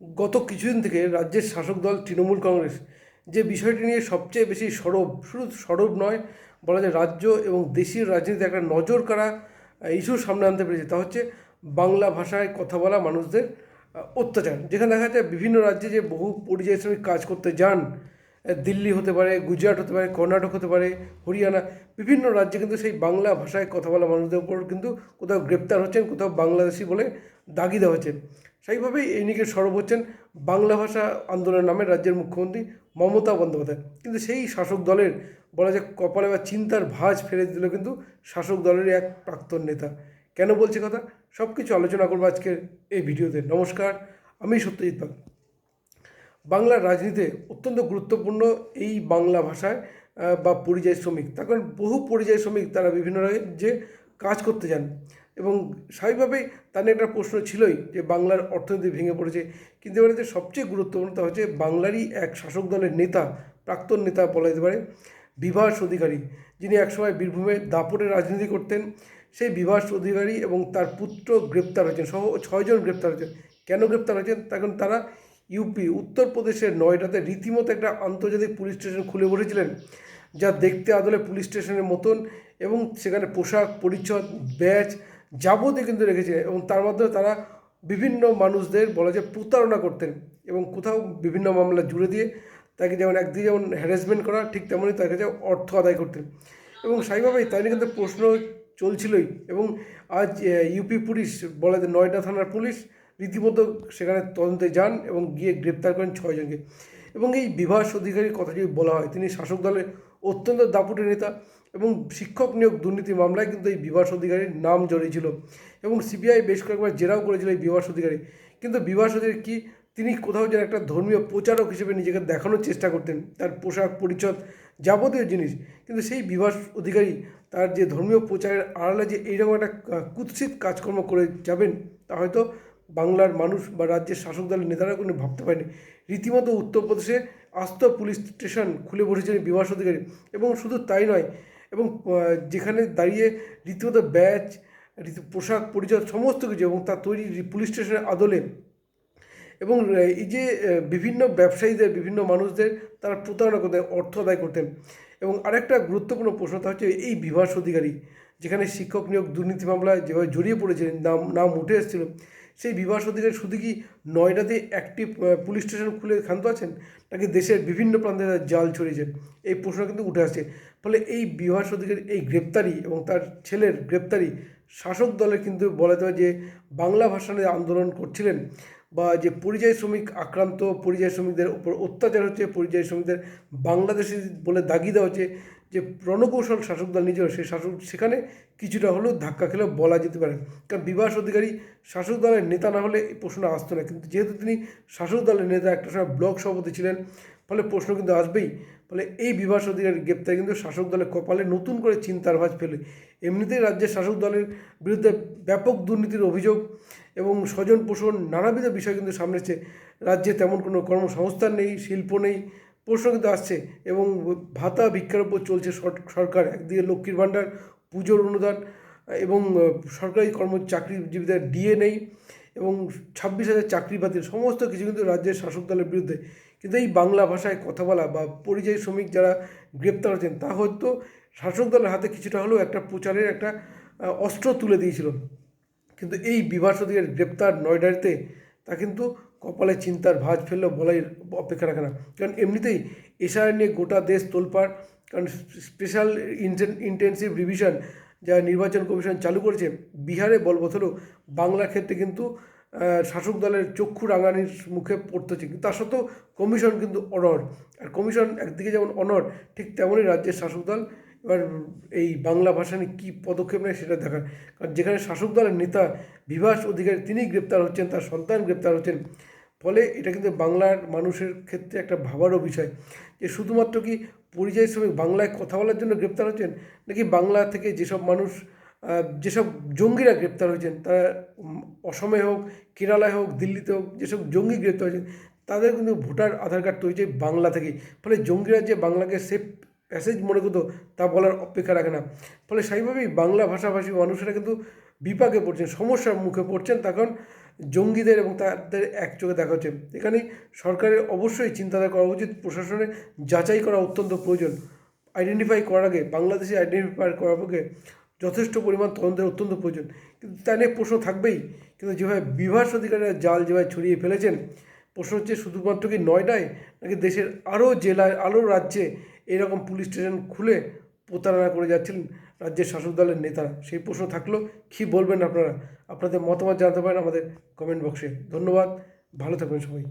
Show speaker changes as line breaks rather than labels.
গত কিছুদিন থেকে রাজ্যের শাসক দল তৃণমূল কংগ্রেস যে বিষয়টি নিয়ে সবচেয়ে বেশি সরব, শুধু সরব নয়, বলা যায় রাজ্য এবং দেশীয় রাজনীতিতে একটা নজর কাড়া ইস্যু সামনে আনতে পেরেছে। তা হচ্ছে বাংলা ভাষায় কথা বলা মানুষদের অত্যাচার। যেখানে দেখা যায় বিভিন্ন রাজ্যে যে বহু পরিযায়ী শ্রমিক কাজ করতে যান দিল্লি হতে পারে, গুজরাট হতে পারে, কর্ণাটক হতে পারে, হরিয়ানা, বিভিন্ন রাজ্যে কিন্তু সেই বাংলা ভাষায় কথা বলা মানুষদের উপর কিন্তু কোথাও গ্রেপ্তার হচ্ছেন, কোথাও বাংলাদেশি বলে দাগি দেওয়া হচ্ছে। সেইভাবেই এই নিকে সরব হচ্ছেন বাংলা ভাষা আন্দোলনের নামে রাজ্যের মুখ্যমন্ত্রী মমতা বন্দ্যোপাধ্যায়। কিন্তু সেই শাসক দলের বলা যায় কপালে বা চিন্তার ভাঁজ ফেলে দিল কিন্তু শাসক দলের এক প্রাক্তন নেতা। কেন বলছে কথা? সব কিছু আলোচনা করব আজকের এই ভিডিওতে। নমস্কার, আমি সত্যজিৎ পাল। বাংলার রাজনীতিতে অত্যন্ত গুরুত্বপূর্ণ এই বাংলা ভাষায় বা পরিযায়ী শ্রমিক। তার কারণ বহু পরিযায়ী শ্রমিক তারা বিভিন্ন রাজ্যে কাজ করতে যান। এবং স্বাভাবিকভাবেই তার নিয়ে একটা প্রশ্ন ছিলই যে বাংলার অর্থনীতি ভেঙে পড়েছে। কিন্তু এবারে সবচেয়ে গুরুত্বপূর্ণ তা হচ্ছে বাংলারই এক শাসক দলের নেতা, প্রাক্তন নেতা বলা যেতে পারে, বিভাস অধিকারী। যিনি একসময় বীরভূমে দাপটে রাজনীতি করতেন, সেই বিভাস অধিকারী এবং তার পুত্র গ্রেপ্তার হয়েছেন। সহ ছয়জন গ্রেপ্তার হয়েছেন। কেন গ্রেপ্তার হয়েছেন? তখন তারা ইউপি উত্তরপ্রদেশের নয়ডাতে রীতিমতো একটা আন্তর্জাতিক পুলিশ স্টেশন খুলে বসেছিলেন, যা দেখতে আদলে পুলিশ স্টেশনের মতন এবং সেখানে পোশাক, পরিচ্ছদ ব্যাচ যাবতীয় কিন্তু রেখেছে এবং তার মাধ্যমে তারা বিভিন্ন মানুষদের বলা যায় প্রতারণা করতেন এবং কোথাও বিভিন্ন মামলা জুড়ে দিয়ে তাকে যেমন একদিকে যেমন হ্যারাসমেন্ট করা, ঠিক তেমনই তার কাছে অর্থ আদায় করতেন। এবং স্বাভাবিকভাবেই তাই নিয়ে কিন্তু প্রশ্ন চলছিলই এবং আজ ইউপি পুলিশ বলা যায় নয়ডা থানার পুলিশ রীতিমতো সেখানে তদন্তে যান এবং গিয়ে গ্রেপ্তার করেন ছয়জনকে এবং এই বিভাস অধিকারীর কথা যদি বলা হয়। তিনি শাসক দলের অত্যন্ত দাপুটে নেতা। এবং শিক্ষক নিয়োগ দুর্নীতি মামলায় কিন্তু এই বিভাস অধিকারীর নাম জড়িয়েছিল এবং সিবিআই বেশ কয়েকবার জেরাও করেছিল এই বিভাস অধিকারী। কিন্তু বিভাস অধিকারী কি? তিনি কোথাও যেন একটা ধর্মীয় প্রচারক হিসেবে নিজেকে দেখানোর চেষ্টা করতেন। তার পোশাক, পরিচ্ছদ যাবতীয় জিনিস। কিন্তু সেই বিভাস অধিকারী তার যে ধর্মীয় প্রচারের আড়ালে যে এইরকম একটা কুৎসিত কাজকর্ম করে যাবেন, তা হয়তো বাংলার মানুষ বা রাজ্যের শাসক দলের নেতারা কোনো ভাবতে পারেনি। রীতিমতো উত্তরপ্রদেশে আস্ত পুলিশ স্টেশন খুলে বসেছেন বিভাস অধিকারী। এবং শুধু তাই নয় এবং যেখানে দাঁড়িয়ে রীতিমতো ব্যাচ, রীতি, পোশাক পরিচয় সমস্ত কিছু এবং তার তৈরি পুলিশ স্টেশনের আদলে এবং এই যে বিভিন্ন ব্যবসায়ীদের, বিভিন্ন মানুষদের তারা প্রতারণা করতেন অর্থ আদায় করতেন এবং আরেকটা গুরুত্বপূর্ণ প্রশ্ন তা হচ্ছে এই বিভাস অধিকারী, যেখানে শিক্ষক নিয়োগ, দুর্নীতি মামলায় যেভাবে জড়িয়ে পড়েছিলেন, নাম নাম উঠে এসেছিল সেই বিভাস অধিকারী শুধু কি নয়ডাতে একটি পুলিশ স্টেশন খুলে ক্ষান্ত আছেন? নাকি দেশের বিভিন্ন প্রান্তে জাল ছড়িয়েছেন? এই প্রশ্ন কিন্তু উঠে আসছে। ফলে এই বিভাস অধিকারী এই গ্রেপ্তারি এবং তার ছেলের গ্রেপ্তারি শাসক দলের কিন্তু বলা যায় যে বাংলা ভাষা নিয়ে আন্দোলন করছিলেন বা যে পরিযায়ী শ্রমিক আক্রান্ত পরিযায়ী শ্রমিকদের উপর অত্যাচার হচ্ছে, পরিযায়ী শ্রমিকদের বাংলাদেশি বলে দাগি দেওয়া হচ্ছে যে রণকৌশল শাসক দল নিজেও, সেই শাসক, সেখানে কিছুটা হলেও ধাক্কা খেলেও বলা যেতে পারে। কারণ বিভাস অধিকারী শাসক দলের নেতা না হলে এই প্রশ্ন আসতো না। কিন্তু যেহেতু তিনি শাসক দলের নেতা, একটা সময় ব্লক সভাপতি ছিলেন, ফলে প্রশ্ন কিন্তু আসবেই। ফলে এই বিভাস অধিকারী গ্রেপ্তার কিন্তু শাসক দলের কপালে নতুন করে চিন্তার ভাঁজ ফেলে। এমনিতেই রাজ্যের শাসক দলের বিরুদ্ধে ব্যাপক দুর্নীতির অভিযোগ এবং স্বজন পোষণ নানাবিধ বিষয় কিন্তু সামনে এসেছে রাজ্যে তেমন কোনো কর্মসংস্থান নেই, শিল্প নেই প্রশ্ন কিন্তু আসছে এবং ভাতা ভিক্ষার উপর চলছে সরকার, একদিকে লক্ষ্মীর ভাণ্ডার, পুজোর অনুদান, এবং সরকারি কর্ম চাকরিজীবীদের ডিএ নেই এবং ছাব্বিশ হাজার চাকরি বাতিল, সমস্ত কিছু কিন্তু রাজ্যের শাসক দলের বিরুদ্ধে। কিন্তু এই বাংলা ভাষায় কথা বলা বা পরিযায়ী শ্রমিক যারা গ্রেপ্তার হচ্ছেন, তা হয়তো শাসক দলের হাতে কিছুটা হলেও একটা প্রচারের একটা অস্ত্র তুলে দিয়েছিল। কিন্তু এই বিভাস অধিকারী গ্রেপ্তার নয়ডাতে তা কিন্তু কপালে চিন্তার ভাঁজ ফেললেও বলাই অপেক্ষা রাখে না। কারণ এমনিতেই এসআর নিয়ে গোটা দেশ তোলপাড়, কারণ স্পেশাল ইন্টেন্সিভ রিভিশন যা নির্বাচন কমিশন চালু করেছে, বিহারে বলবৎ হলেও বাংলার ক্ষেত্রে কিন্তু শাসক দলের চক্ষু রাঙানির মুখে পড়তে হচ্ছে কিন্তু তার সত্ত্বেও কমিশন কিন্তু অনর আর কমিশন একদিকে যেমন অনর ঠিক তেমনই রাজ্যের শাসক দল, এবার এই বাংলা ভাষা নিয়ে কী পদক্ষেপ নেয় সেটা দেখার। কারণ যেখানে শাসক দলের নেতা বিভাস অধিকারী তিনি গ্রেপ্তার হচ্ছেন, তার সন্তান গ্রেপ্তার হচ্ছেন ফলে এটা কিন্তু বাংলার মানুষের ক্ষেত্রে একটা ভাবারও বিষয় যে শুধুমাত্র কি পরিযায়ী শ্রমিক বাংলায় কথা বলার জন্য গ্রেপ্তার হচ্ছেন নাকি বাংলা থেকে যেসব মানুষ যেসব জঙ্গিরা গ্রেপ্তার হয়েছেন, তারা অসমে হোক, কেরালায় হোক, দিল্লিতে হোক, যেসব জঙ্গি গ্রেপ্তার হয়েছেন, তাদের কিন্তু ভোটার আধার কার্ড তৈরি হয়েছে বাংলা থেকেই। ফলে জঙ্গিরা যে বাংলাকে সেফ প্যাসেজ মনে করতো, তা বলার অপেক্ষা রাখে না। ফলে স্বাভাবিকভাবেই বাংলা ভাষাভাষী মানুষেরা কিন্তু বিপাকে পড়ছেন, সমস্যার মুখে পড়ছেন তখন জঙ্গিদের এবং তাদের এক চোখে দেখা হচ্ছে। এখানে সরকারের অবশ্যই চিন্তাধারা করা উচিত। প্রশাসনের যাচাই করা অত্যন্ত প্রয়োজন। আইডেন্টিফাই করার আগে বাংলাদেশে আইডেন্টিফাই করার পক্ষে যথেষ্ট পরিমাণ তদন্তের অত্যন্ত প্রয়োজন। কিন্তু তা নিয়ে প্রশ্ন থাকবেই। কিন্তু যেভাবে বিভাস অধিকারীরা জাল যেভাবে ছড়িয়ে ফেলেছেন, প্রশ্ন হচ্ছে শুধুমাত্র কি নয়ডায় নাকি দেশের আরও জেলায়, আরও রাজ্যে এরকম পুলিশ স্টেশন খুলে প্রতারণা করে যাচ্ছিলেন রাজ্যের শাসক দলের নেতারা সেই প্রশ্ন থাকলেও কি বলবেন আপনারা? আপনাদের মতামত জানাতে পারেন আমাদের কমেন্ট বক্সে ধন্যবাদ, ভালো থাকবেন সবাই।